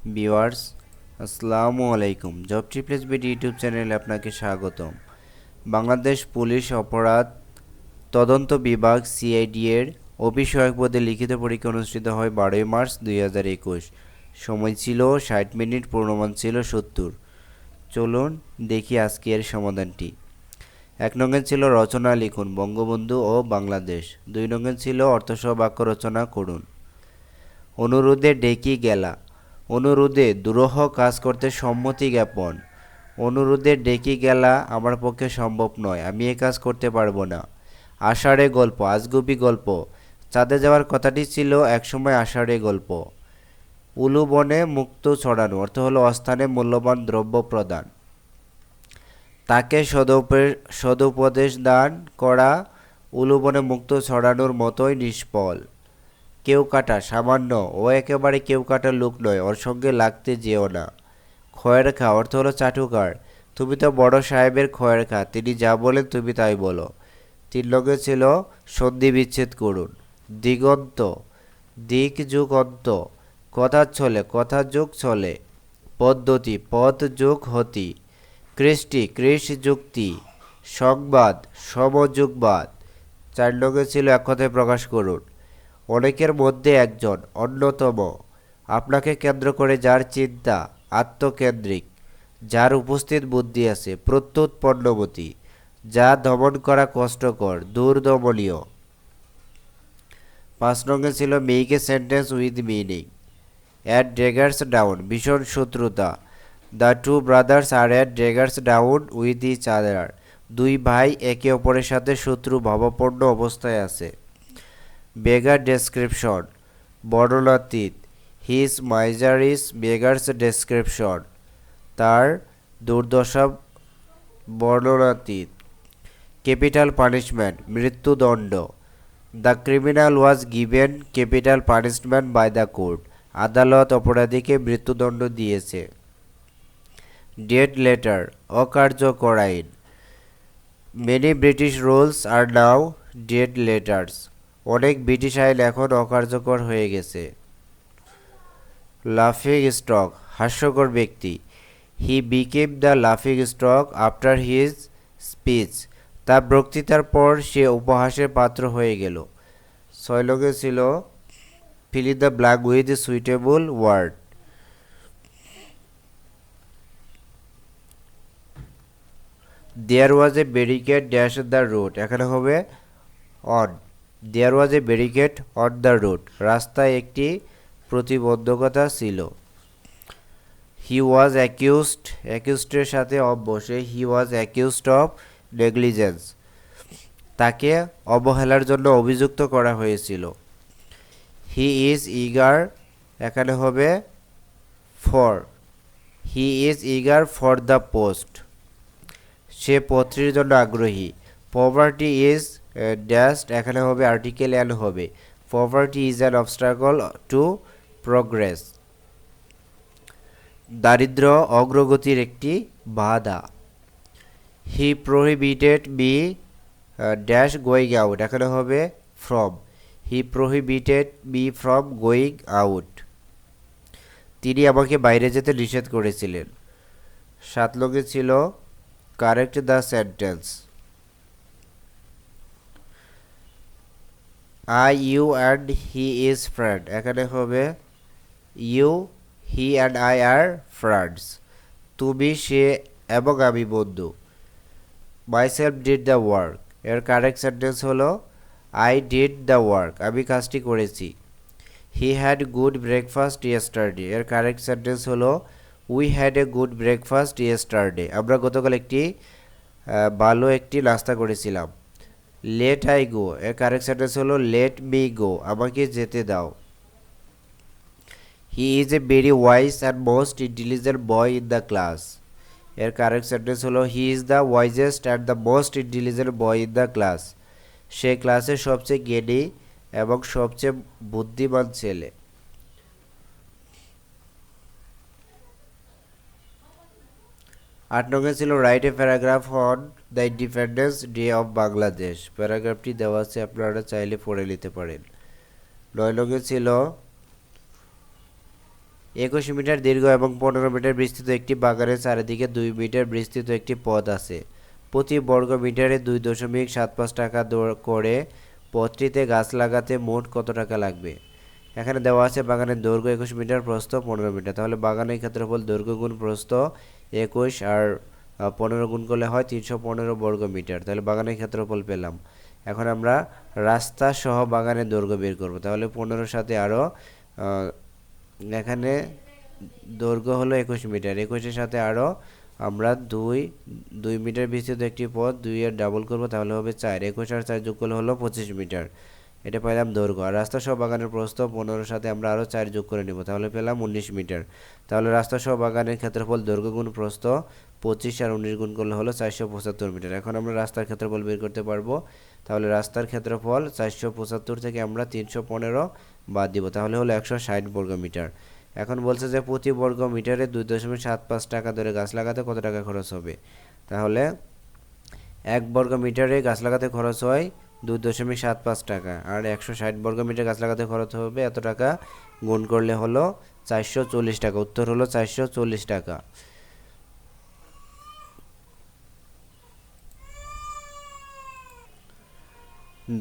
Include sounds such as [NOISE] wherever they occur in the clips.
Viewers, আসসালামু আলাইকুম। Job ট্রিপ্লেস বিড YouTube চ্যানেলে আপনাকে স্বাগতম। বাংলাদেশ পুলিশ অপরাধ তদন্ত বিভাগ সিআইডি এর অফিস পদে লিখিত পরীক্ষা অনুষ্ঠিত হয় বারোই মার্চ দুই হাজার একুশ। সময় ছিল ষাট মিনিট পূর্ণমান ছিল সত্তর। চলুন দেখি আজকের সমাধানটি। এক নঙ্গে ছিল রচনা লিখুন, বঙ্গবন্ধু ও বাংলাদেশ। দুই নঙ্গে ছিল অর্থসহ বাক্য রচনা করুন। অনুরোধে ডেকি গেলা। অনুরোধে দুরূহ কাজ করতে সম্মতি জ্ঞাপন। অনুরোধে ডেকে গেলা, আমার পক্ষে সম্ভব নয়, আমি এ কাজ করতে পারব না। আষাঢ়ে গল্প, আজগুবি গল্প। চাঁদে যাওয়ার কথাটি ছিল একসময় আষাঢ়ে গল্প। উলু বনে মুক্ত ছড়ানো, অর্থ হলো অস্থানে মূল্যবান দ্রব্য প্রদান। তাকে সদুপে- সদুপদেশ দান করা উলুবনে মুক্ত ছড়ানোর মতোই নিষ্ফল। কেউ কাটা, সামান্য ও একেবারে কেউ কাটা লোক নয়, ওর সঙ্গে লাগতে যেও না। খয়ের খা, অর্থ হলো চাটুকার। তুমি তো বড় সাহেবের খয়ের খা, তিনি যা বলেন তুমি তাই বলো। তিন লগে ছিল সন্ধি বিচ্ছেদ করুন। দিগন্ত, দিক যুগ অন্ত কথা চলে কথা যুগ চলে পদ্ধতি পদ যুগ হতি, কৃষ্টি, কৃষ যুক্তি, সংবাদ, সমযুগবাদ। চার লগে ছিল এক কথায় প্রকাশ করুন। অনেকের মধ্যে একজন, অন্যতম। আপনাকে কেন্দ্র করে যার চিন্তা আত্মকেন্দ্রিক, যার উপস্থিত বুদ্ধি আছে প্রত্যুৎ পণ্যবতী, যা দমন করা কষ্টকর, দুর্দমনীয়। পাঁচ রঙে ছিল make sentence with meaning. At daggers drawn, ভীষণ শত্রুতা। The two brothers are at daggers drawn with each other. দুই ভাই একে অপরের সাথে শত্রু, ভাবাপন্ন অবস্থায় আছে। বেগার ডেসক্রিপশন বর্ণনাতীত হিজ মাইজারিস বেগার্স ডেসক্রিপশন, তার দুর্দশা, বর্ণনাতীত, ক্যাপিটাল পানিশমেন্ট, মৃত্যুদণ্ড, the criminal was given capital punishment by the court, আদালত অপরাধীকে মৃত্যুদণ্ড দিয়েছে, ডেড লেটার, অকার্যকর আইন, many British rules are now dead letters. অনেক ব্রিটিশ আইন এখন অকার্যকর হয়ে গেছে। লাফিং স্টক হাস্যকর ব্যক্তি। হি বিকেম দ্য লাফিং স্টক আফটার হিজ স্পিচ। তার বক্তৃতার পর সে উপহাসের পাত্র হয়ে গেল। ছয় লোকে ছিল fill in the blank with suitable word. There was a barricade dash the road. এখানে হবে on. There was a barricade at the road রাস্তায় একটি প্রতিবন্ধকতা ছিল। হি ওয়াজ অ্যাকিউজড অ্যাকিউজডের সাথে অফ বসে he was accused of negligence তাকে অবহেলার জন্য অভিযুক্ত করা হয়েছিল। হি ইজ ইগার এখানে হবে for he is eager for the post সে পত্রের জন্য আগ্রহী। পভার্টি ইজ ড্যাস্ট এখানে হবে আর্টিকেল অ্যান্ড হবে। Poverty is an obstacle to progress দারিদ্র অগ্রগতির একটি বাধা। He prohibited be dash going out এখানে হবে from he prohibited be from going out তিনি আমাকে বাইরে যেতে নিষেধ করেছিলেন। সাত লোকে ছিল correct the sentence I you and he is friend এখানে হবে you he and I are friends তুমি, সে, এবং আমি বন্ধু। Myself did the work এর কারেক্ট সেন্টেন্স হলো আই ডিড দ্য ওয়ার্ক আমি কাজটি করেছি। He had good breakfast yesterday এর কারেক্ট সেন্টেন্স হলো we had a good breakfast yesterday আমরা গতকাল একটি ভালো একটি নাস্তা করেছিলাম। লেট আই গো এর কারেক্ট সেন্টেন্স হলো লেট মি গো আমাকে যেতে দাও। He is a very wise and most intelligent boy in the class এর কারেক্ট সেন্টেন্স হলো he is the wisest and the most intelligent boy in the class সে ক্লাসের সবচেয়ে জ্ঞানী এবং সবচেয়ে বুদ্ধিমান ছেলে। আট নম্বরে ছিল write a paragraph on the Independence Day of Bangladesh প্যারাগ্রাফটি দেওয়া আছে, আপনারা চাইলে পড়ে নিতে পারেন। নয় নম্বরে ছিল, একুশ মিটার দীর্ঘ এবং পনেরো মিটার বিস্তৃত একটি বাগানের চারিদিকে দুই মিটার বিস্তৃত একটি পথ আছে। প্রতি বর্গ মিটারে দুই দশমিক সাত পাঁচ টাকা করে পথটিতে গাছ লাগাতে মোট কত টাকা লাগবে? এখানে দেওয়া আছে, বাগানের দৈর্ঘ্য একুশ মিটার, প্রস্থ পনেরো মিটার। তাহলে বাগানের ক্ষেত্রফল দৈর্ঘ্য গুণ প্রস্থ একুশ আর পনেরো গুণ করলে হয় তিনশো পনেরো বর্গ মিটার। তাহলে বাগানের ক্ষেত্রফল পেলাম। এখন আমরা রাস্তা সহ বাগানের দৈর্ঘ্য বের করব। তাহলে পনেরোর সাথে আরও এখানে দৈর্ঘ্য হলো একুশ মিটার। একুশের সাথে আরও আমরা দুই দুই মিটার বিস্তৃত একটি পথ দুই এর ডাবল করব, তাহলে হবে চার। একুশ আর চার যোগ করলে হলো পঁচিশ মিটার। এটা পেলাম দৈর্ঘ্য। আর রাস্তা সহ বাগানের প্রস্থ পনেরোর সাথে আমরা আরও চার যোগ করে নেব। তাহলে পেলাম উনিশ মিটার। তাহলে রাস্তা সহ বাগানের ক্ষেত্রফল দৈর্ঘ্য গুণ প্রস্থ পঁচিশ আর উনিশ গুণ করলে হলো চারশো পঁচাত্তর মিটার। এখন আমরা রাস্তার ক্ষেত্রফল বের করতে পারব। তাহলে রাস্তার ক্ষেত্রফল চারশো পঁচাত্তর থেকে আমরা তিনশো পনেরো বাদ দিব। তাহলে হলো একশো ষাট বর্গ মিটার। এখন বলছে যে প্রতি বর্গ মিটারে দুই দশমিক সাত পাঁচ টাকা ধরে গাছ লাগাতে কত টাকা খরচ হবে? তাহলে এক বর্গ মিটারে গাছ লাগাতে খরচ হয় দুই দশমিক সাত পাঁচ টাকা। আর একশো ষাট বর্গ মিটার গাছ লাগাতে খরচ হবে এত টাকা, গুণ করলে হলো চারশো চল্লিশ টাকা। উত্তর হলো চারশো চল্লিশ টাকা।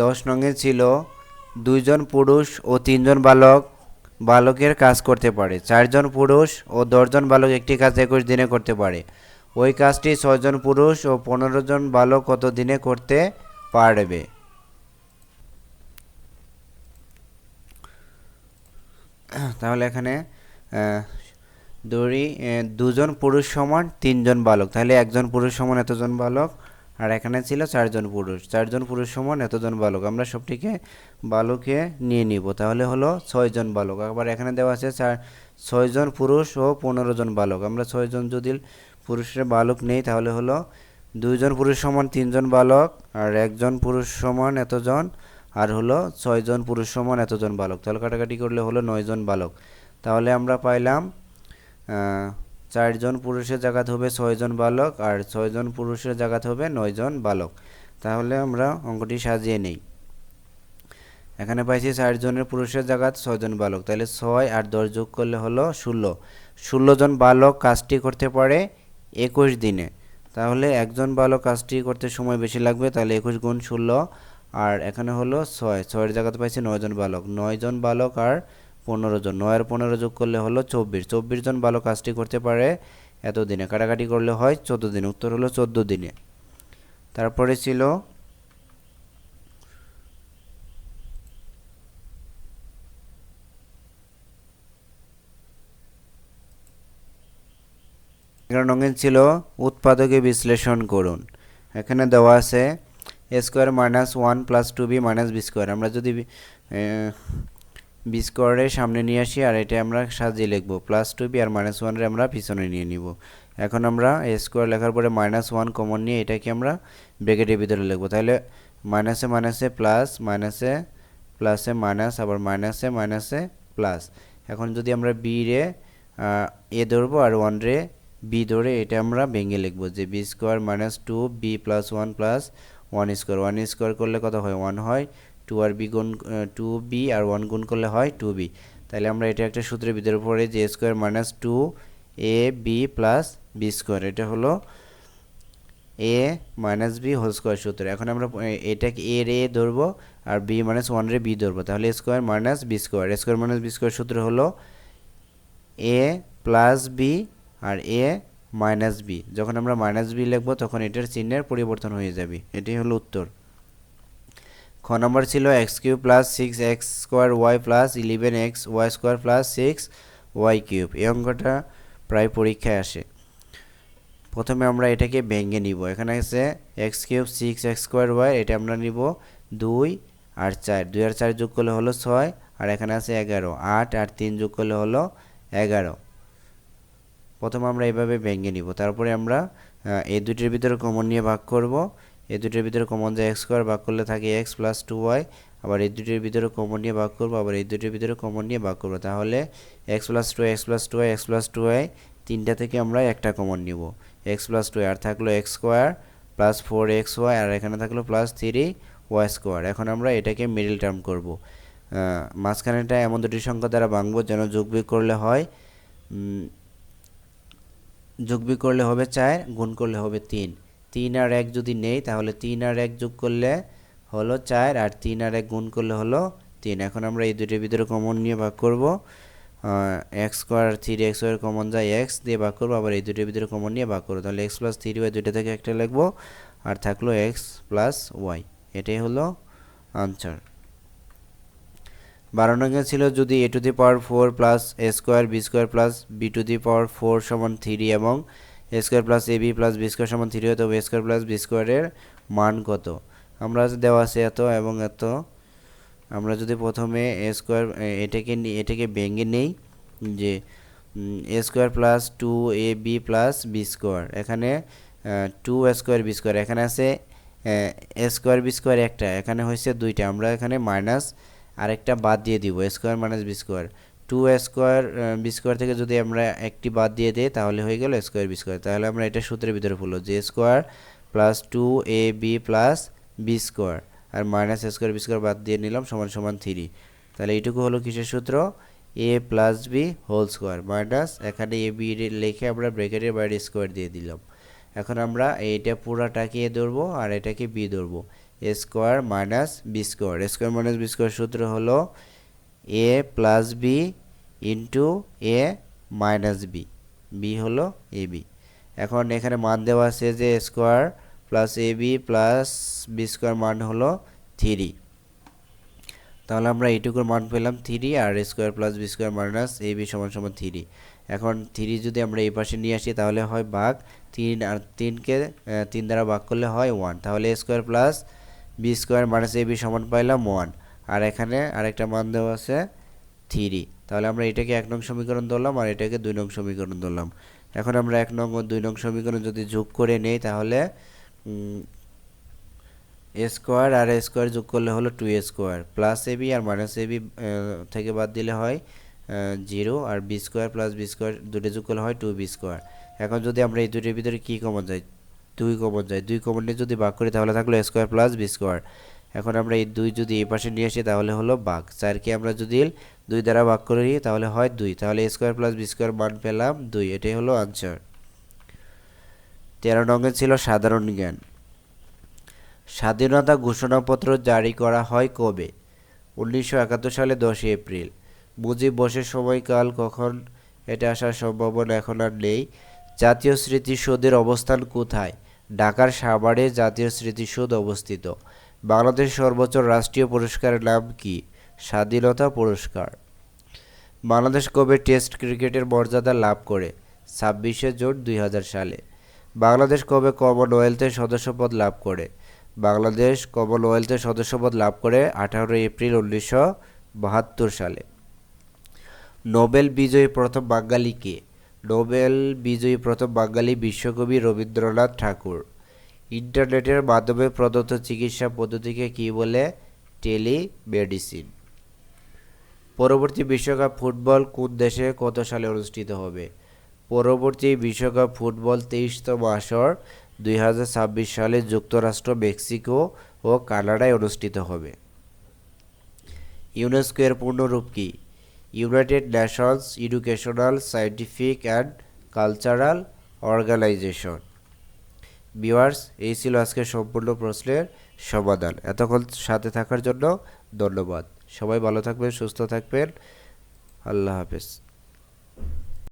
দশ নঙে ছিল দুইজন পুরুষ ও তিনজন বালক। বালকের কাজ করতে পারে। চারজন পুরুষ ও দশজন বালক একটি কাজ একুশ দিনে করতে পারে। ওই কাজটি ছয়জন পুরুষ ও পনেরো জন বালক কত দিনে করতে পারবে? [COUGHS] তাহলে এখানে দড়ি দুজন পুরুষ সমান, তিনজন বালক। তাহলে একজন পুরুষ সমান এতজন বালক, আর এখানে ছিল চারজন পুরুষ। চারজন পুরুষ সমান এতজন বালক। আমরা সবটিকে বালকে নিয়ে নিব। তাহলে হলো ছয়জন বালক। আবার এখানে দেওয়া আছে চার, ছয়জন পুরুষ ও পনেরো জন বালক। আমরা ছয়জন যদি পুরুষের বালক নেই, তাহলে হলো দুইজন পুরুষ সমান তিনজন বালক, আর একজন পুরুষ সমান এতজন আর হলো ছয়জন পুরুষ সমান এতজন বালক। তাহলে কাটাকাটি করলে হলো নয়জন বালক। তাহলে আমরা পাইলাম চারজন পুরুষের জায়গাতে হবে ছয়জন বালক আর ছয়জন পুরুষের জায়গাতে হবে নয়জন বালক। তাহলে আমরা অঙ্কটি সাজিয়ে নেই। এখানে পাইছি চারজনের পুরুষের জায়গাত ছয়জন বালক। তাহলে ছয় আর দশ যোগ করলে হলো ষোলো। ষোলো জন বালক কাজটি করতে পারে একুশ দিনে। তাহলে একজন বালক কাজটি করতে সময় বেশি লাগবে, তাহলে একুশ গুণ ষোলো আর এখানে হলো ছয়। ছয়ের জায়গাতে পাইছি নয়জন বালক। নয়জন বালক আর পনেরো জন। নয় আর পনেরো যোগ করলে হলো চব্বিশ। চব্বিশ জন বালক কাজটি করতে পারে এত দিনে কাটাকাটি করলে হয় চোদ্দ দিনে। উত্তর হলো চোদ্দ দিনে। তারপরে ছিল এগারো নঙ্গেন ছিল উৎপাদকে বিশ্লেষণ করুন। এখানে দেওয়া আছে A square minus one plus two B minus B square আমরা যদি বি স্কোয়ারের সামনে নিয়ে আসি আর এটা আমরা সাজিয়ে লিখব। প্লাস টু বি আর মাইনাস ওয়ানের আমরা পিছনে নিয়ে নিব। এখন আমরা এ স্কোয়ার লেখার পরে মাইনাস ওয়ান কমন নিয়ে এটাকে আমরা ব্রেকেটের ভিতরে লিখব। তাহলে মাইনাসে মাইনাসে প্লাস মাইনাসে প্লাসে মাইনাস আবার মাইনাসে মাইনাসে প্লাস এখন যদি আমরা বি রে এ ধরবো আর ওয়ান রে বি ধরে এটা আমরা ভেঙে লিখব যে B square minus two B plus one plus one square one square করলে কত হয়? ওয়ান হয়। টু আর বি গুণ টু বি আর ওয়ান গুণ করলে হয় টু বি তাহলে আমরা এটা একটা সূত্রের ভিতরে পড়ে যে square minus two A B plus B square এটা হলো A minus B whole square সূত্র। এখন আমরা এটাকে এ রে ধরবো আর বি মাইনাস ওয়ান রে বি ধরবো। তাহলে square minus B square square minus B square সূত্র হলো এ প্লাস বি আর এ মাইনাস বি যখন আমরা মাইনাস বি লিখব, তখন এটার চিহ্নের পরিবর্তন হয়ে যাবে। এটাই হলো উত্তর। খ নম্বর ছিল X cube plus six X square Y plus eleven X Y square plus six Y cube এই অঙ্কটা প্রায় পরীক্ষায় আসে। প্রথমে আমরা এটাকে ভেঙে নিব। এখানে আছে X cube six X square Y এটা আমরা নিব দুই আর চার। দুই আর চার যোগ করলে হলো ছয়, আর এখানে আছে এগারো। আট আর তিন যোগ করলে হলো এগারো। প্রথমে আমরা এভাবে ভেঙে নিব। তারপরে আমরা এই দুটির ভিতরে কমন নিয়ে ভাগ করব। এই দুটির ভিতরে কমন যে এক্স স্কোয়ার ভাগ করলে থাকে এক্স প্লাস টু ওয়াই আবার এই দুটির ভিতরে কমন নিয়ে ভাগ করব, আবার এই দুটির ভিতরে কমন নিয়ে ভাগ করব। তাহলে X plus two X plus two Y X plus two Y তিনটা থেকে আমরা একটা কমন নিব। এক্স প্লাস টু আর থাকল X square plus four X Y আর এখানে থাকল প্লাস থ্রি ওয়াই স্কোয়ার এখন আমরা এটাকে মিডিল টার্ম করব। মাঝখানেটা এমন দুটি সংখ্যা দ্বারা ভাঙবো যেন যোগ বিয়োগ করলে হয়। যোগ বিয়োগ করলে হবে চার, গুণ করলে হবে তিন। তিন আর এক যদি নেই, তাহলে তিন আর এক যোগ করলে হলো চার, আর তিন আর এক গুণ করলে হলো তিন। এখন আমরা এই দুইটার ভিতরে কমন নিয়ে ভাগ করব। X square three X square common যায় এক্স দিয়ে ভাগ করব, আবার এই দুইটার ভিতরে কমন নিয়ে ভাগ করব। তাহলে এক্স প্লাস থ্রি ওয়াই দুইটা থেকে একটা লিখব, আর থাকল এক্স প্লাস ওয়াই এটাই হলো আনসার বারো নঙ্গে ছিল যদি A to the power four plus A square B square plus B to the power four সমান থ্রি এবং A square plus A B plus B square সমান থ্রি হতো এ স্কোয়ার প্লাস বি স্কোয়ারের মান কত? আমরা দেওয়া আছে এত এবং এত, আমরা যদি প্রথমে এ স্কোয়ার এটাকে এটাকে ভেঙে নেই যে A square plus two A B plus B square এখানে টু স্কোয়ার বি স্কোয়ার এখানে আছে, এ স্কোয়ার বি স্কোয়ার একটা, এখানে হয়েছে দুইটা, আমরা এখানে মাইনাস আরেকটা বাদ দিয়ে দিব square minus B square two square B square থেকে যদি আমরা একটি বাদ দিয়ে দিই, তাহলে হয়ে গেল স্কোয়ার বি স্কোয়ার তাহলে আমরা এটা সূত্রের ভিতরে ফুললো যে square plus two A B plus B square R minus square B square বাদ দিয়ে নিলাম, সমান সমান থ্রি তাহলে এইটুকু হলো কিসের সূত্র? A plus B whole square minus এখানে এ বি লিখে আমরা ব্রেকেটের বাইরে স্কোয়ার দিয়ে দিলাম। এখন আমরা এইটা পুরাটাকে এ ধরবো আর এটাকে বি ধরবো। Square minus B square. Square minus B square সূত্র হলো A plus B into A minus B. B হলো এ বি। এখন এখানে মান দেওয়া আছে যে square plus A B plus B square মান হলো থ্রি। তাহলে আমরা এইটুকুর মান পেলাম three R square plus B square minus A B সমান সমান থ্রি। এখন থ্রি যদি আমরা এই পাশে নিয়ে আসি তাহলে হয় ভাগ তিন আর তিনকে তিন দ্বারা ভাগ করলে হয় ওয়ান। তাহলে square plus B square minus A B সমান পাইলাম ওয়ান আর এখানে আরেকটা মান দেওয়া আছে থ্রি তাহলে আমরা এটাকে এক নং সমীকরণ ধরলাম আর এটাকে দুই নং সমীকরণ ধরলাম। এখন আমরা এক নং ও দুই নং সমীকরণ যদি যোগ করে নেই তাহলে এ স্কোয়ার আর এ স্কোয়ার যোগ করলে হলো two A square plus A B R minus A B থেকে বাদ দিলে হয় জিরো আর B square plus B square দুটো যোগ করলে হয় টু বি স্কোয়ার এখন যদি আমরা এই দুটোর ভিতরে কী কমন যায়? দুই কমন যায়। দুই কমন নিয়ে যদি ভাগ করি, তাহলে থাকল স্কোয়ার প্লাস বি স্কোয়ার এখন আমরা এই দুই যদি এই পাশে নিয়ে আসি, তাহলে হলো বাঘ। চারকে আমরা যদি দুই দ্বারা ভাগ করি তাহলে হয় দুই। তাহলে স্কোয়ার প্লাস বি স্কোয়ার মান পেলাম দুই। এটাই হলো আনসার তেরো নঙ্গে ছিল সাধারণ জ্ঞান। স্বাধীনতা ঘোষণাপত্র জারি করা হয় কবে? উনিশশো একাত্তর সালে দশই এপ্রিল। মুজিব বসের সময়কাল কখন? এটা আসার সম্ভাবনা এখন আর নেই। জাতীয় স্মৃতিসৌধের অবস্থান কোথায়? ঢাকার সাভারে জাতীয় স্মৃতিসৌধ অবস্থিত। বাংলাদেশ সর্বোচ্চ রাষ্ট্রীয় পুরস্কারের নাম কি? স্বাধীনতা পুরস্কার। বাংলাদেশ কবে টেস্ট ক্রিকেটের মর্যাদা লাভ করে? ছাব্বিশে জুন দুই হাজার সালে। বাংলাদেশ কবে কমনওয়েলথের সদস্যপদ লাভ করে? বাংলাদেশ কমনওয়েলথের সদস্যপদ লাভ করে আঠারোই এপ্রিল উনিশশো বাহাত্তর সালে। নোবেল বিজয়ী প্রথম বাঙালি কে? নোবেল বিজয়ী প্রথম বাঙালি বিশ্বকবি রবীন্দ্রনাথ ঠাকুর। ইন্টারনেটের মাধ্যমে প্রদত্ত চিকিৎসা পদ্ধতিকে কী বলে? টেলিমেডিসিন। পরবর্তী বিশ্বকাপ ফুটবল কোন দেশে কত সালে অনুষ্ঠিত হবে? পরবর্তী বিশ্বকাপ ফুটবল তেইশতম আসর দুই সালে যুক্তরাষ্ট্র, মেক্সিকো ও কানাডায় অনুষ্ঠিত হবে। ইউনেস্কো এর পূর্ণরূপ কি? United Nations Educational Scientific and Cultural Organization বিওয়ার্স এই ছিল আজকের সম্পূর্ণ প্রশ্নের সমাধান। এতক্ষণ সাথে থাকার জন্য ধন্যবাদ। সবাই ভালো থাকবেন, সুস্থ থাকবেন। আল্লাহ হাফেজ।